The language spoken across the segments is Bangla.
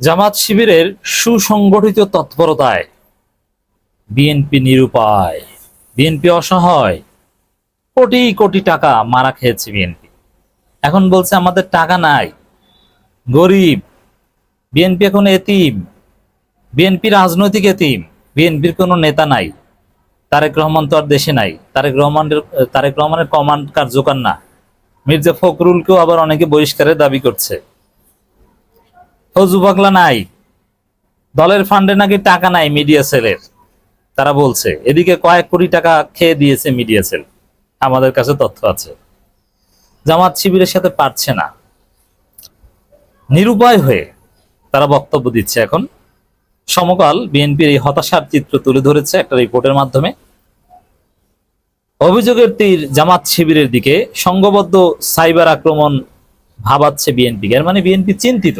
জামাত শিবিরের সুসংগঠিত তৎপরতায় বিএনপি নিরুপায়। বিএনপি অসহায়। কোটি কোটি টাকা মারা খেয়েছে বিএনপি। এখন বলছে আমাদের টাকা নাই। গরিব। বিএনপি এখন এতিম। বিএনপি রাজনৈতিক এতিম। বিএনপির কোনো নেতা নাই। তারেক রহমান তো আর দেশে নাই। তারেক রহমানের তারেক রহমানের কমান্ড কার্যকর না। মির্জা ফখরুলকেও আবার অনেকে বহিষ্কারের দাবি করছে। ফজু পাগলা নাই। দলের ফান্ডে নাকি টাকা নাই মিডিয়া সেলের তারা বলছে। এদিকে কয়েক কোটি টাকা খেয়ে দিয়েছে মিডিয়া সেল আমাদের কাছে তথ্য আছে। জামাত শিবিরের সাথে পারছে না। নিরুপায় হয়ে তারা বক্তব্য দিচ্ছে এখন। সমকাল বিএনপির এই হতাশার চিত্র তুলে ধরেছে একটা রিপোর্টের মাধ্যমে। অভিযোগের তীর জামাত শিবিরের দিকে। সংঘবদ্ধ সাইবার আক্রমণ ভাবাচ্ছে বিএনপি এর মানে বিএনপি চিন্তিত।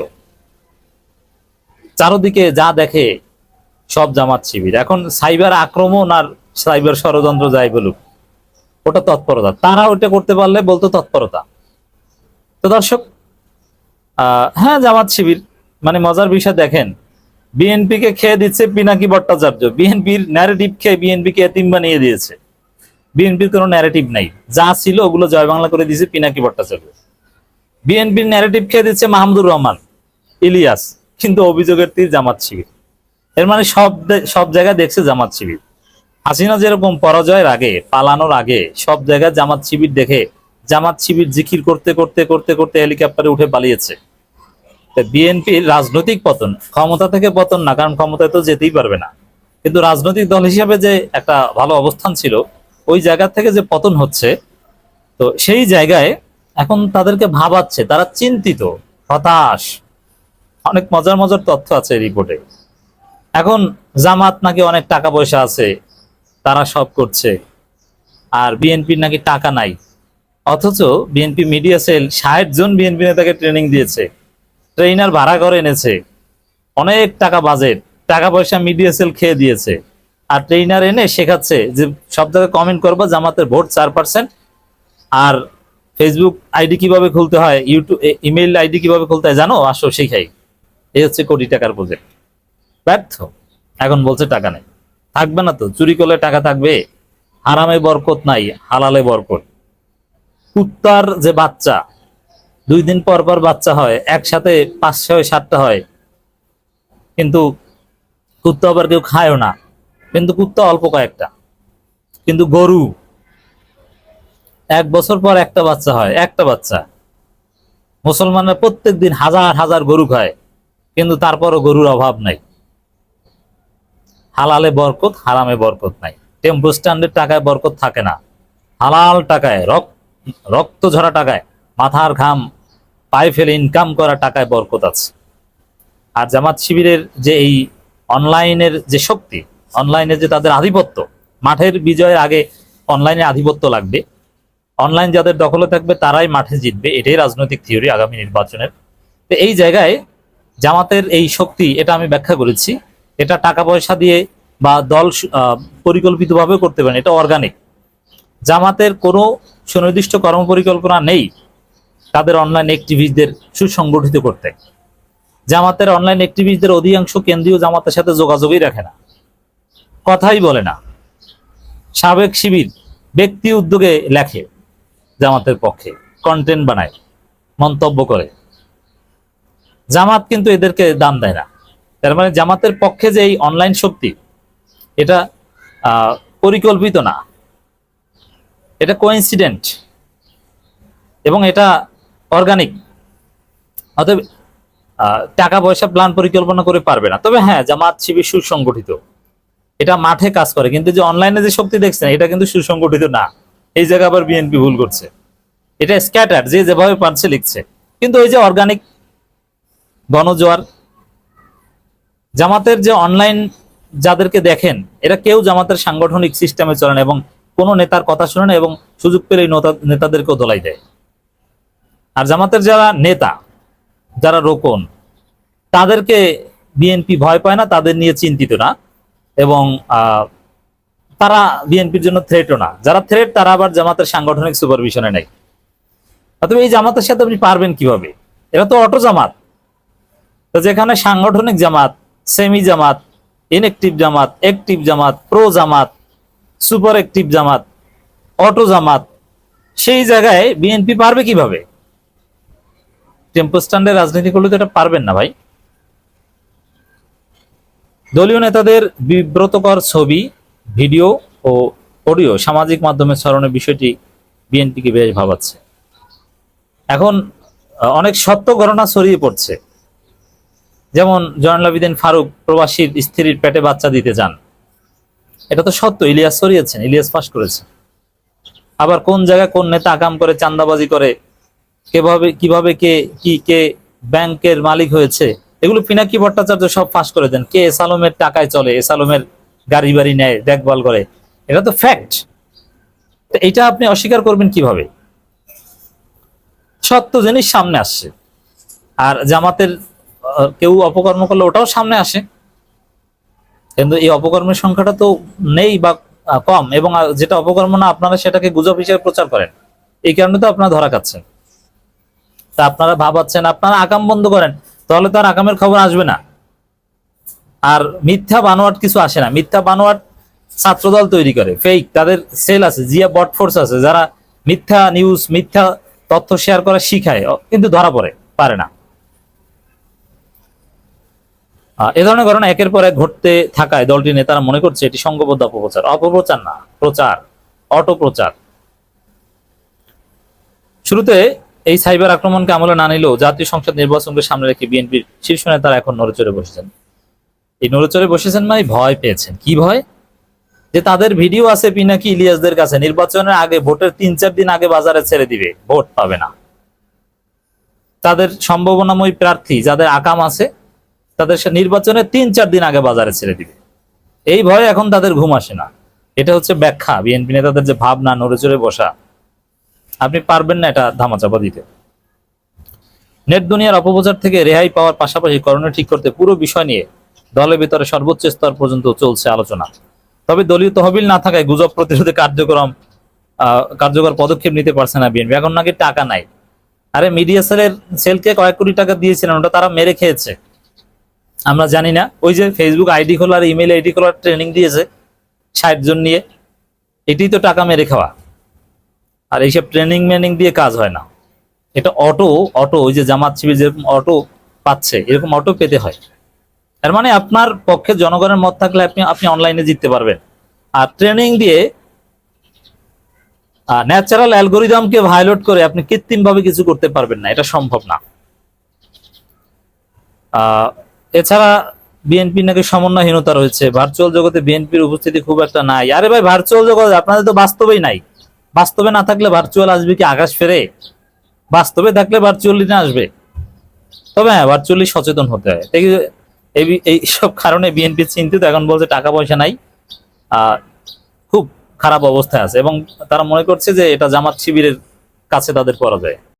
চারদিকে যা দেখে সব জামাত শিবির। এখন সাইবার আক্রমণ আর সাইবার ষড়যন্ত্র যাই বলুক, ওটা তৎপরতা। তারা ওটা করতে পারলে বলতো তৎপরতা। তো দর্শক হ্যাঁ জামাত শিবির মানে মজার বিষয় দেখেন বিএনপি কে খেয়ে দিচ্ছে পিনাকি ভট্টাচার্য। বিএনপির ন্যারেটিভ খেয়ে বিএনপি কে এতিম বানিয়ে দিয়েছে। বিএনপির কোনো ন্যারেটিভ নাই। যা ছিল ওগুলো জয় বাংলা করে দিয়েছে পিনাকি ভট্টাচার্য। বিএনপির ন্যারেটিভ খেয়ে দিচ্ছে মাহমুদুর রহমান, ইলিয়াস। কিন্তু অভিযোগের তীর জামাত শিবির। এর মানে সব সব জায়গায় দেখছে জামাত শিবির। হাসিনা যেরকম পরাজয়ের আগে, পালানোর আগে সব জায়গায় জামাত শিবির দেখে, জামাত শিবির জিকির করতে করতে করতে করতে হেলিকপ্টারে উঠে পালিয়েছে। বিএনপির রাজনৈতিক পতন, ক্ষমতা থেকে পতন না, কারণ ক্ষমতায় তো যেতেই পারবে না। কিন্তু রাজনৈতিক দল হিসাবে যে একটা ভালো অবস্থান ছিল, ওই জায়গা থেকে যে পতন হচ্ছে, তো সেই জায়গায় এখন তাদেরকে ভাবাচ্ছে, তারা চিন্তিত, হতাশ। অনেক মজার মজার তথ্য আছে রিপোর্টে এখন জামাত নাকি অনেক টাকা পয়সা আছে, তারা সব করছে। আর বিএনপির নাকি টাকা নাই। অথচ বিএনপি মিডিয়া সেল ষাট জন বিএনপি নেতাকে ট্রেনিং দিয়েছে। ট্রেনার ভাড়া করে এনেছে। অনেক টাকা বাজেট টাকা পয়সা মিডিয়া সেল খেয়ে দিয়েছে। আর ট্রেনার এনে শেখাচ্ছে যে সব জায়গায় কমেন্ট করব, জামাতের ভোট চার পার্সেন্ট আর ফেসবুক আইডি কীভাবে খুলতে হয় ইউটিউব ইমেইল আইডি কীভাবে খুলতে হয়, জানো? আসো, শিখাই। এই হচ্ছে কোটি টাকার প্রজেক্ট ব্যর্থ। এখন বলছে টাকা নেই। থাকবে না তো। চুরি করলে টাকা থাকবে। হারামে বরকত নাই, হালালে বরকত। কুত্তার যে বাচ্চা, দুই দিন পর পর বাচ্চা হয়, একসাথে পাঁচ, ছয়, সাতটা হয়। কিন্তু কুত্তা আবার কেউ খায়ও না। কিন্তু কুত্তা অল্প কয়েকটা। কিন্তু গরু, এক বছর পর একটা বাচ্চা হয়, একটা বাচ্চা। মুসলমানরা প্রত্যেক দিন হাজার হাজার গরু খায়। কিন্তু তারপরও গরুর অভাব নাই। হালালে বরকত, হারামে বরকত নাই। টেম্পো স্ট্যান্ডের টাকায় বরকত থাকে না। হালাল টাকায় রক্ত ঝরা টাকায়, মাথার ঘাম, পায়ে ফেলে ইনকাম করা টাকায় বরকত আছে। আর জামাত শিবিরের যে এই অনলাইনের যে শক্তি অনলাইনে যে তাদের আধিপত্য, মাঠের বিজয়ের আগে অনলাইনে আধিপত্য লাগবে। অনলাইন যাদের দখলে থাকবে, তারাই মাঠে জিতবে। এটাই রাজনৈতিক থিওরি আগামী নির্বাচনের। তো এই জায়গায় জামাতের এই শক্তি, এটা আমি ব্যাখ্যা করেছি। এটা টাকা পয়সা দিয়ে বা দল পরিকল্পিতভাবে করতে পারেন, এটা অর্গানিক জামাতের কোনো সুনির্দিষ্ট কর্মপরিকল্পনা নেই তাদের অনলাইন অ্যাক্টিভিস্টদের সুসংগঠিত করতে। জামাতের অনলাইন অ্যাক্টিভিস্টদের অধিকাংশ কেন্দ্রীয় জামাতের সাথে যোগাযোগই রাখে না। কথাই বলে না। সাবেক শিবির ব্যক্তি উদ্যোগে লেখে জামাতের পক্ষে কন্টেন্ট বানায়, মন্তব্য করে। জামাত কিন্তু এদেরকে দাম দেয় না। তার মানে জামাতের পক্ষে যে এই অনলাইন শক্তি, এটা পরিকল্পিত না। এটা কোইন্সিডেন্ট এবং এটা অর্গানিক অতএব টাকা পয়সা প্ল্যান পরিকল্পনা করে পারবে না। তবে হ্যাঁ জামাত শিবির সুসংগঠিত। এটা মাঠে কাজ করে, কিন্তু যে অনলাইনে যে শক্তি দেখছেন, এটা কিন্তু সুসংগঠিত না। এই জায়গায় আবার বিএনপি ভুল করছে। এটা স্ক্যাটার যে যেভাবে পারছে লিখছে। কিন্তু ওই যে অর্গানিক গণজোয়ার জামাতের যে অনলাইন যাদেরকে দেখেন, এরা কেউ জামাতের সাংগঠনিক সিস্টেমে চলে না এবং কোনো নেতার কথা শুনে না এবং সুযোগ পেলে নেতাদেরকেও দোলাই দেয়। আর জামাতের যারা নেতা, যারা রোকন, তাদেরকে বিএনপি ভয় পায় না, তাদের নিয়ে চিন্তিত না এবং তারা বিএনপির জন্য থ্রেটও না। যারা থ্রেট তারা আবার জামাতের সাংগঠনিক সুপারভিশনে নেই অথবা এই জামাতের সাথে আপনি পারবেন কীভাবে? এরা তো অটো জামাত। তো যেখানে সাংগঠনিক জামাত সেমি জামাত ইনএক্টিভ জামাত অ্যাক্টিভ জামাত প্রো জামাত সুপার অ্যাক্টিভ জামাত অটো জামাত সেই জায়গায় বিএনপি পারবে কীভাবে? টেম্পো স্ট্যান্ডে রাজনীতি করলে তো এটা পারবেন না ভাই। দলীয় নেতাদের বিব্রতকর ছবি, ভিডিও ও অডিও সামাজিক মাধ্যমে ছড়ানোর বিষয়টি বিএনপিকে বেশ ভাবাচ্ছে। এখন অনেক সত্য ঘটনা ছড়িয়ে পড়ছে। যেমন জয়নুল আবেদিন ফারুক প্রবাসীর স্ত্রীর পেটে বাচ্চা দিতে যান এটা তো সত্য, ইলিয়াস সরিয়েছেন, ইলিয়াস পাস করেছে আবার কোন জায়গায় কোন নেতা আকাম করে চান্দাবাজি করে, কেভাবে, কীভাবে কে, কি কে ব্যাংকের মালিক হয়েছে, এগুলো পিনাকি ভট্টাচার্য সব ফাঁস করে দেন। কে এস আলমের টাকায় চলে, এস আলমের গাড়ি বাড়ি নেয়, দেখভাল করে। এটা তো ফ্যাক্ট এটা আপনি অস্বীকার করবেন কীভাবে? সত্য জিনিস সামনে আসছে। আর জামাতের কেউ অপকর্ম করলে ওটাও সামনে আসে। কিন্তু এই অপকর্মের সংখ্যাটা তো নেই বা কম এবং যেটা অপকর্ম না, আপনারা সেটাকে গুজব হিসেবে প্রচার করেন। এই কারণে তো আপনারা ধরা খাচ্ছেন। তা আপনারা ভাবাচ্ছেন, আপনারা আকাম বন্ধ করেন, তাহলে তো আর আকামের খবর আসবে না। আর মিথ্যা বানোয়াট কিছু আসে না। মিথ্যা বানোয়াট ছাত্রদল তৈরি করে ফেক তাদের সেল আছে, জিয়া বট ফোর্স আছে, যারা মিথ্যা নিউজ মিথ্যা তথ্য শেয়ার করা শিখায়, কিন্তু ধরা পড়ে, পারে না। এ ধরনের ঘটনা একের পর এক ঘটতে থাকায় দলটির নেতারা মনে করছে এটি সংঘবদ্ধ অপপ্রচার। অপপ্রচার না, প্রচার, অটোপ্রচার। শুরুতে এই সাইবার আক্রমণকে আমলে না নিলেও জাতীয় সংসদ নির্বাচনকে সামনে রেখে বিএনপির শীর্ষ নেতারা এখন নড়েচড়ে বসেছেন। এই নড়েচড়ে বসেছেন মানে ভয় পেয়েছেন। কি ভয়? যে তাদের ভিডিও আছে পিনাকি ইলিয়াসদের কাছে? নির্বাচনের আগে ভোটের তিন চার দিন আগে বাজারে ছেড়ে দিবে, ভোট পাবে না। তাদের সম্ভাবনাময় প্রার্থী, যাদের আকাম আছে তাদের সে নির্বাচনের তিন, চার দিন আগে বাজারে ছেড়ে দিবে। এই ভয়ে এখন তাদের ঘুম আসে না। এটা হচ্ছে ব্যাখ্যা। বিএনপি নেতাদের যে ভাবনা, নড়েচড়ে বসা, আপনি পারবেন না এটা ধামাচাপা দিতে। নেট দুনিয়ার অপপ্রচার থেকে রেহাই পাওয়ার পাশাপাশি করণীয় ঠিক করতে পুরো বিষয় নিয়ে দলের ভিতরে সর্বোচ্চ স্তর পর্যন্ত চলছে আলোচনা। তবে দলীয় তহবিল না থাকায় গুজব প্রতিরোধে কার্যক্রম কার্যকর পদক্ষেপ নিতে পারছে না বিএনপি। এখন নাকি টাকা নাই। আরে মিডিয়া সেলের সেলকে কয়েক কোটি টাকা দিয়েছিলেন, ওটা তারা মেরে খেয়েছে। আমরা জানি না। ওই যে ফেসবুক আইডি খোলার ইমেল আইডি খোলার ট্রেনিং দিয়েছে ষাট জন নিয়ে, এটি তো টাকা মেরে খাওয়া। আর এইসব ট্রেনিং মেনিং দিয়ে কাজ হয় না। এটা অটো অটো ওই যে জামাত শিবির যেরকম অটো পাচ্ছে, এরকম অটো পেতে হয়। তার মানে আপনার পক্ষে জনগণের মত থাকলে আপনি আপনি অনলাইনে জিততে পারবেন। আর ট্রেনিং দিয়ে ন্যাচারাল অ্যালগোরিদমকে ভায়োলেট করে আপনি কৃত্রিমভাবে কিছু করতে পারবেন না। এটা সম্ভব না। এছাড়া বিএনপির নাকি সমন্বয়হীনতা রয়েছে। ভার্চুয়াল জগতে বিএনপির উপস্থিতি খুব একটা নাই। আরে ভাই ভার্চুয়াল জগৎ, আপনাদের তো বাস্তবেই নাই। বাস্তবে না থাকলে ভার্চুয়াল আসবে কি আকাশ ফেরে? বাস্তবে থাকলে ভার্চুয়ালি না আসবে। তবে হ্যাঁ ভার্চুয়ালি সচেতন হতে হয়। এই এই- এই সব কারণে বিএনপি চিন্তিত, এখন বলছে টাকা পয়সা নাই। খুব খারাপ অবস্থায় আছে এবং তারা মনে করছে যে এটা জামাত শিবিরের কাছে তাদের পরাজয়।